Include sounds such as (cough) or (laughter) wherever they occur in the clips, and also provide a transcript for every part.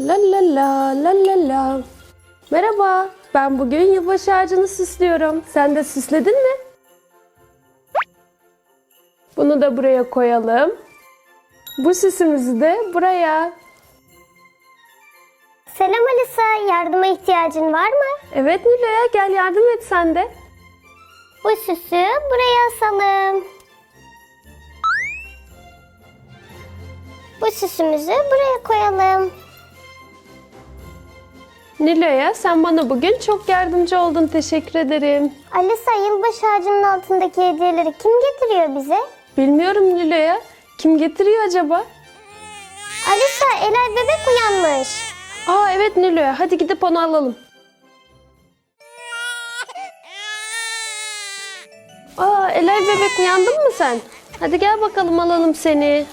La la la la la la. Merhaba, ben bugün yılbaşı ağacını süslüyorum. Sen de süsledin mi? Bunu da buraya koyalım. Bu süsümüzü de buraya. Selam Alisa, yardıma ihtiyacın var mı? Evet Nilo'ya gel yardım et sen de. Bu süsü buraya asalım. Bu süsümüzü buraya koyalım. Nilo'ya sen bana bugün çok yardımcı oldun. Teşekkür ederim. Alisa, yılbaşı ağacının altındaki hediyeleri kim getiriyor bize? Bilmiyorum Nilo'ya. Kim getiriyor acaba? Alisa, Elay bebek uyanmış. Aa evet Nilo'ya. Hadi gidip onu alalım. Aa Elay bebek uyandın mı sen? Hadi gel bakalım alalım seni.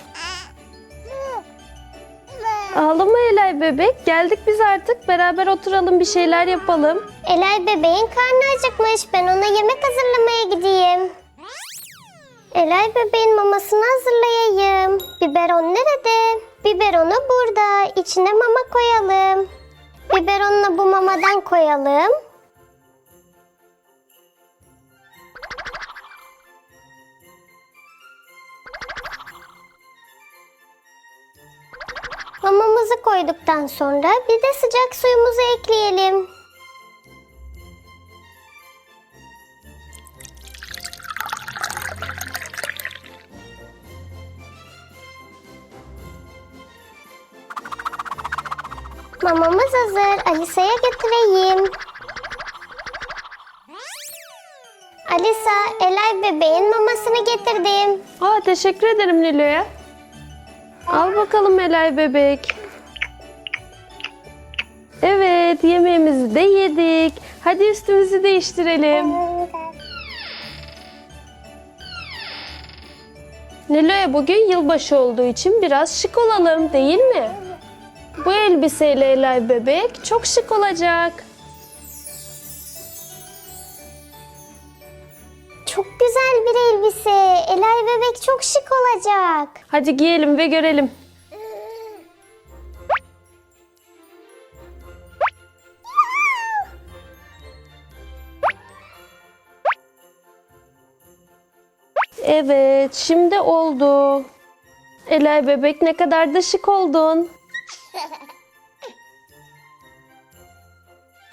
Ağlama Elay bebek. Geldik biz artık. Beraber oturalım bir şeyler yapalım. Elay bebeğin karnı acıkmış. Ben ona yemek hazırlamaya gideyim. Elay bebeğin mamasını hazırlayayım. Biberon nerede? Biberonu burada. İçine mama koyalım. Biberonunu bu mamadan koyalım. Mamamızı koyduktan sonra bir de sıcak suyumuzu ekleyelim. Mamamız hazır. Alisa'ya getireyim. Alisa, Elay bebeğin mamasını getirdim. Aa teşekkür ederim Nilo'ya. Al bakalım Elay bebek. Evet yemeğimizi de yedik. Hadi üstümüzü değiştirelim. Nilo'ya bugün yılbaşı olduğu için biraz şık olalım değil mi? Bu elbiseyle Elay bebek çok şık olacak. Bir elbise. Elay bebek çok şık olacak. Hadi giyelim ve görelim. Evet, şimdi oldu. Elay bebek ne kadar da şık oldun.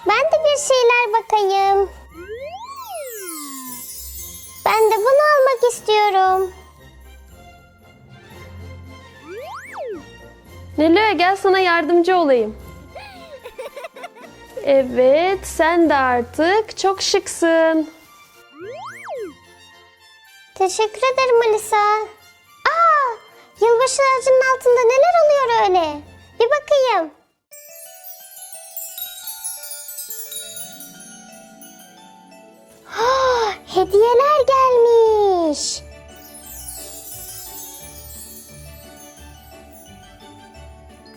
Ben de bir şeyler bakayım. Almak istiyorum. Nilo'ya gel sana yardımcı olayım. (laughs) Evet, sen de artık çok şıksın. Teşekkür ederim Alisa. Aa, yılbaşı ağacının altında neler oluyor öyle? Bir bakayım. Ha, (gasps) hediyeler gelmiş.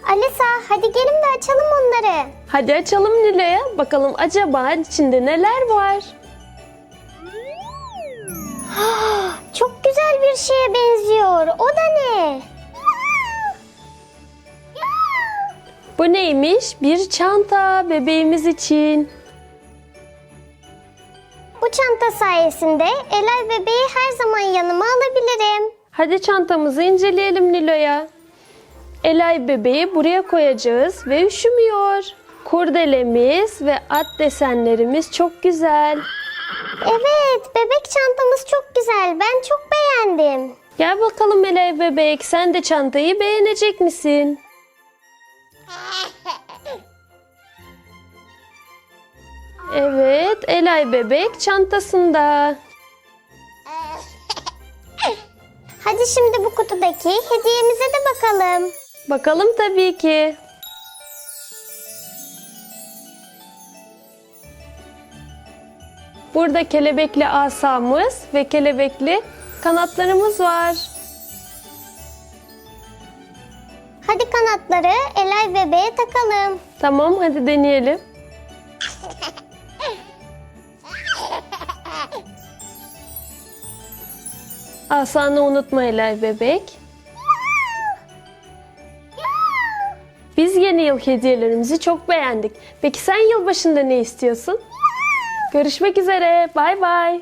Alisa, hadi gelin de açalım onları. Hadi açalım Nilo'ya. Bakalım acaba içinde neler var? (gasps) Çok güzel bir şeye benziyor. O da ne? Bu neymiş? Bir çanta bebeğimiz için. Bu çanta sayesinde Elay bebeği her zaman yanıma alabilirim. Hadi çantamızı inceleyelim Nilo'ya. Elay bebeği buraya koyacağız ve üşümüyor. Kurdelemiz ve at desenlerimiz çok güzel. Evet, bebek çantamız çok güzel. Ben çok beğendim. Gel bakalım Elay bebek sen de çantayı beğenecek misin? Evet Elay bebek çantasında. (laughs) Hadi şimdi bu kutudaki hediyemize de bakalım. Bakalım tabii ki. Burada kelebekli asamız ve kelebekli kanatlarımız var. Hadi kanatları Elay bebeğe takalım. Tamam hadi deneyelim. Asanı unutma Elay bebek. Biz yeni yıl hediyelerimizi çok beğendik. Peki sen yılbaşında ne istiyorsun? Görüşmek üzere. Bay bay.